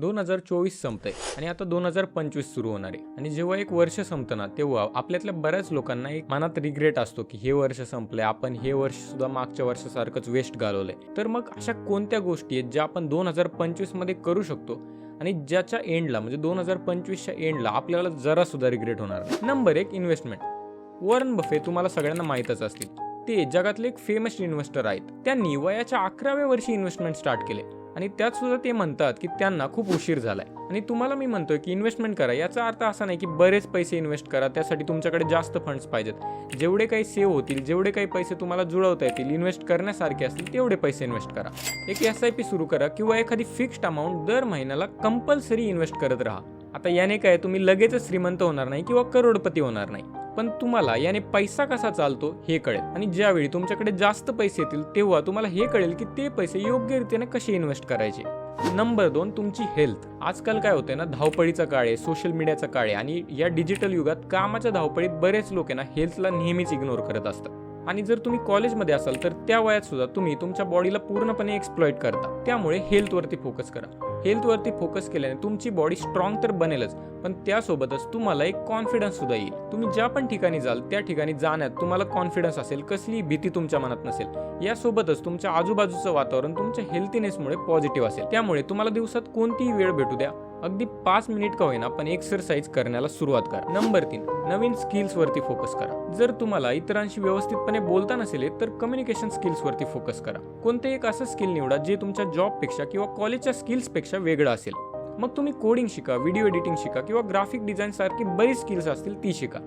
दोन हजार चोवीस संपतंय आणि आता दोन हजार पंचवीस सुरू होणार आहे. आणि जेव्हा एक वर्ष संपतं ना तेव्हा आपल्यातल्या बऱ्याच लोकांना एक मनात रिग्रेट असतो की हे वर्ष संपलंय आपण हे वर्ष सुद्धा मागच्या वर्षासारखंच वेस्ट घालवलंय. तर मग अशा कोणत्या गोष्टी आहेत ज्या आपण दोन हजार पंचवीसमध्ये करू शकतो? आणि ज्याच्या एंडला म्हणजे दोन हजार पंचवीसच्या एंडला आपल्याला जरा सुद्धा रिग्रेट होणार नाही. नंबर एक इन्व्हेस्टमेंट वॉरन बफे तुम्हाला सगळ्यांना माहीतच असतील ते जगातले एक फेमस इन्व्हेस्टर आहेत. त्यांनी वयाच्या अकराव्या वर्षी इन्व्हेस्टमेंट स्टार्ट केले. आणि त्यात सुद्धा ते म्हणतात की त्यांना खूप उशीर झालाय. आणि तुम्हाला मी म्हणतोय की इन्व्हेस्टमेंट करा. याचा अर्थ असा नाही की बरेच पैसे इन्व्हेस्ट करा. त्यासाठी तुमच्याकडे जास्त फंड्स पाहिजेत. जेवढे काही सेव्ह होतील जेवढे काही पैसे तुम्हाला जुळवता येतील इन्व्हेस्ट करण्यासारखे असतील तेवढे पैसे इन्व्हेस्ट करा. एक एस आय पी सुरू करा किंवा एखादी फिक्स्ड अमाऊंट दर महिन्याला कंपल्सरी इन्व्हेस्ट करत राहा. आता याने काय तुम्ही लगेचच श्रीमंत होणार नाही किंवा करोडपती होणार नाही. पण तुम्हाला याने पैसा कसा चालतो हे कळेल. आणि ज्यावेळी तुमच्याकडे जास्त पैसे येतील तेव्हा तुम्हाला हे कळेल की ते पैसे योग्य रीतीने कसे इन्व्हेस्ट करायचे. नंबर दोन तुमची हेल्थ आजकाल काय होतंय ना धावपळीचा काळ आहे सोशल मीडियाचा काळ आहे आणि या डिजिटल युगात कामाच्या धावपळीत बरेच लोक आहे ना हेल्थला नेहमीच इग्नोर करत असतात. आणि जर तुम्ही कॉलेजमध्ये असाल तर त्या वयात सुद्धा तुम्ही तुमच्या बॉडीला पूर्णपणे एक्सप्लॉइट करता. त्यामुळे हेल्थवरती फोकस करा. हेल्थवरती फोकस केल्याने तुमची बॉडी स्ट्रॉंग तर बनेलच पण त्यासोबतच तुम्हाला एक कॉन्फिडन्स सुद्धा येईल. तुम्ही ज्या पण ठिकाणी जाल त्या ठिकाणी जाण्यात तुम्हाला कॉन्फिडन्स असेल कसली भीती तुमच्या मनात नसेल. यासोबतच तुमच्या आजूबाजूचं वातावरण तुमच्या हेल्थीनेसमुळे पॉझिटिव्ह असेल. त्यामुळे तुम्हाला दिवसात कोणतीही वेळ भेटू द्या. अगदी पाच मिनिट का होईना पण एक्सरसाइज करण्याला सुरुवात करा. नंबर तीन नवीन स्किल्स वरती फोकस करा. जर तुम्हाला इतरांशी व्यवस्थितपणे बोलता नसेल तर कम्युनिकेशन स्किल्स वरती फोकस करा. कोणते एक असं स्किल निवडा जे तुमच्या जॉबपेक्षा किंवा कॉलेजच्या स्किल्सपेक्षा वेगळं असेल. मग तुम्ही कोडिंग शिका व्हिडिओ एडिटिंग शिका किंवा ग्राफिक डिझाईन सारखी बरीच स्किल्स असतील ती शिका.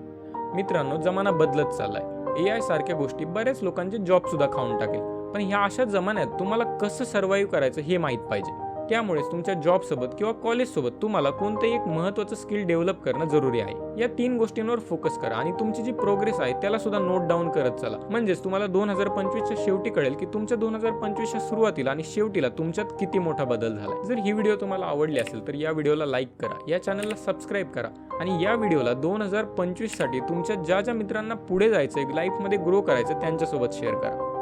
मित्रांनो जमाना बदलत चाललाय. ए आय सारख्या गोष्टी बरेच लोकांचे जॉब सुद्धा खाऊन टाकेल. पण ह्या अशा जमान्यात तुम्हाला कसं सर्वाईव्ह करायचं हे माहीत पाहिजे. त्यामुळेच तुमच्या जॉबसोबत किंवा कॉलेजसोबत तुम्हाला कोणतंही एक महत्त्वाचं स्किल डेव्हलप करणं जरुरी आहे. या तीन गोष्टींवर फोकस करा आणि तुमची जी प्रोग्रेस आहे त्याला सुद्धा नोट डाऊन करत चला. म्हणजेच तुम्हाला दोन हजार पंचवीसच्या शेवटी कळेल की तुमच्या दोन हजार पंचवीसच्या सुरुवातीला आणि शेवटीला तुमच्यात किती मोठा बदल झाला जर ही व्हिडिओ तुम्हाला आवडली असेल तर या व्हिडिओला लाईक करा या चॅनलला सबस्क्राईब करा आणि या व्हिडिओला दोन हजार पंचवीससाठी तुमच्या ज्या ज्या मित्रांना पुढे जायचं लाईफमध्ये ग्रो करायचं त्यांच्यासोबत शेअर करा.